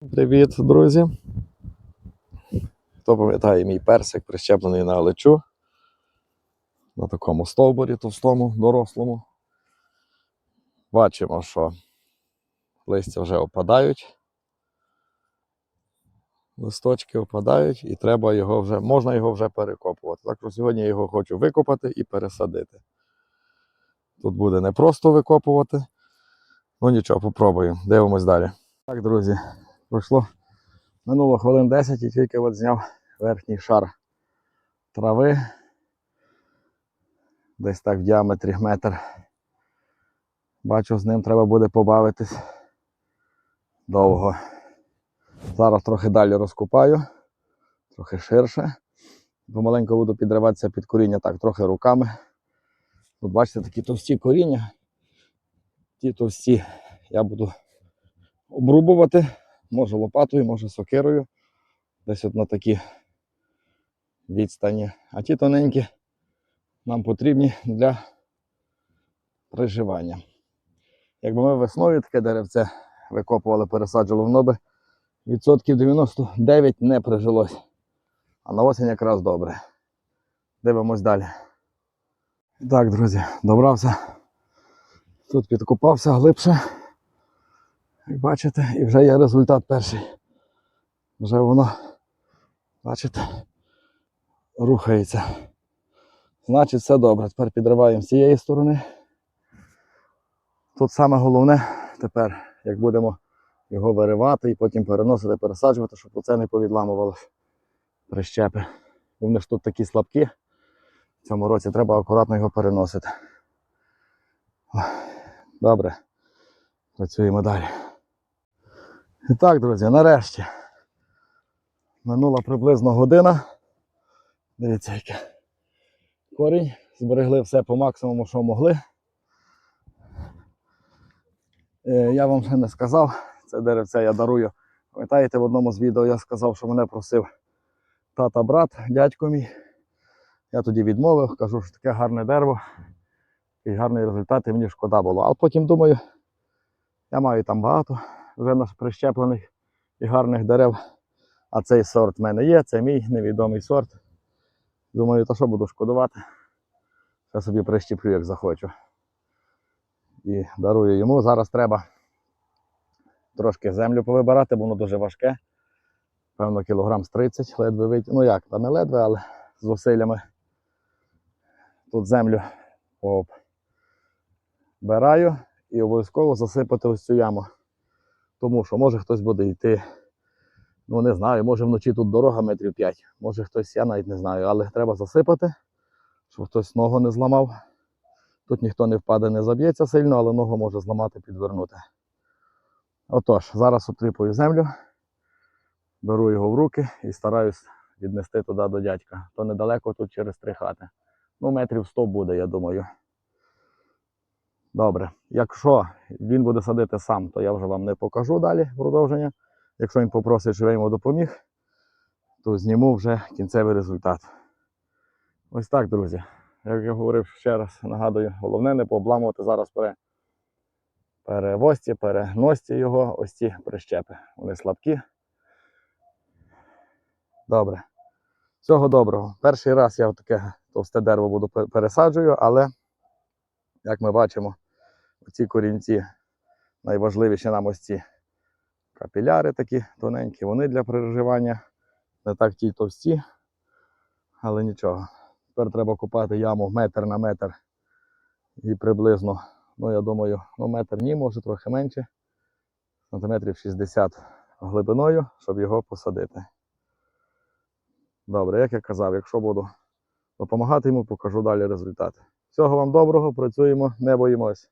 Привіт, друзі. Хто пам'ятає мій персик прищеплений на алечу на такому стовбурі товстому, дорослому. Бачимо, що листя вже опадають. Листочки опадають і треба його вже, можна його вже перекопувати. Так що сьогодні я його хочу викопати і пересадити. Тут буде не просто викопувати. Ну нічого, попробуємо. Дивимось далі. Так, друзі, пройшло минуло хвилин 10 і тільки от зняв верхній шар трави. Десь так в діаметрі метр. Бачу, з ним треба буде побавитись довго. Зараз трохи далі розкопаю, трохи ширше. Помаленьку буду підриватися під коріння так, трохи руками. Тут бачите такі товсті коріння. Ті товсті я буду обрубувати, може лопатою, може сокирою. Десь от на такі відстані. А ті тоненькі нам потрібні для приживання. Якби ми весною таке деревце викопували, пересаджували, воно би відсотків 99 не прижилось. А на осінь якраз добре. Дивимось далі. Так, друзі, добрався. Тут підкопався глибше. Як бачите, і вже є результат перший. Вже воно, бачите, рухається. Значить, все добре. Тепер підриваємо з цієї сторони. Тут саме головне тепер, як будемо його виривати і потім переносити, пересаджувати, щоб оце не повідламувалось прищепи. Бо Вони ж тут такі слабкі. В цьому році треба акуратно його переносити. Добре. Працюємо далі. І так, друзі, нарешті. Минула приблизно година. Дивіться, яке. Корінь. Зберегли все по максимуму, що могли. Е, Я вам ще не сказав, це деревце я дарую. Пам'ятаєте, в одному з відео я сказав, що мене просив тата-брат, дядько мій. Я тоді відмовив, кажу, що таке гарне дерево і гарний результат, і мені шкода було. А потім думаю, я маю там багато вже наш прищеплених і гарних дерев. А цей сорт в мене є, це мій невідомий сорт. Думаю, то що буду шкодувати. Я собі прищеплю, як захочу. І дарую йому. Зараз треба трошки землю повибирати, бо воно дуже важке. Певно, кілограм з 30 ледве вить. Ну як, та не ледве, але з зусиллями тут землю обираю і обов'язково засипати ось цю яму. Тому що може хтось буде йти. Ну не знаю, може вночі тут дорога метрів 5, може хтось, я навіть не знаю, але треба засипати, щоб хтось ногу не зламав. Тут ніхто не впаде, не заб'ється сильно, але ногу може зламати, підвернути. Отож, зараз обтріпую землю, беру його в руки і стараюсь віднести туди до дядька. То недалеко тут через три хати. Ну, метрів 100 буде, я думаю. Добре. Якщо він буде садити сам, то я вже вам не покажу далі продовження. Якщо він попросить, щоб я йому допоміг, то зніму вже кінцевий результат. Ось так, друзі. Як я говорив ще раз, нагадую, головне не пообламувати зараз пере... перевозці, переносці його, ось ці прищепи. Вони слабкі. Добре. Всього доброго. Перший раз я таке товсте дерево буду пересаджую, але, як ми бачимо, ці корінці найважливіші нам ось ці капіляри такі тоненькі, вони для переживання. Не так ті товсті, але нічого. Тепер треба копати яму метр на метр і приблизно, ну я думаю, ну метр ні, може трохи менше, сантиметрів 60 глибиною, щоб його посадити. Добре, як я казав, якщо буду допомагати йому, покажу далі результат. Всього вам доброго, працюємо, не боїмось.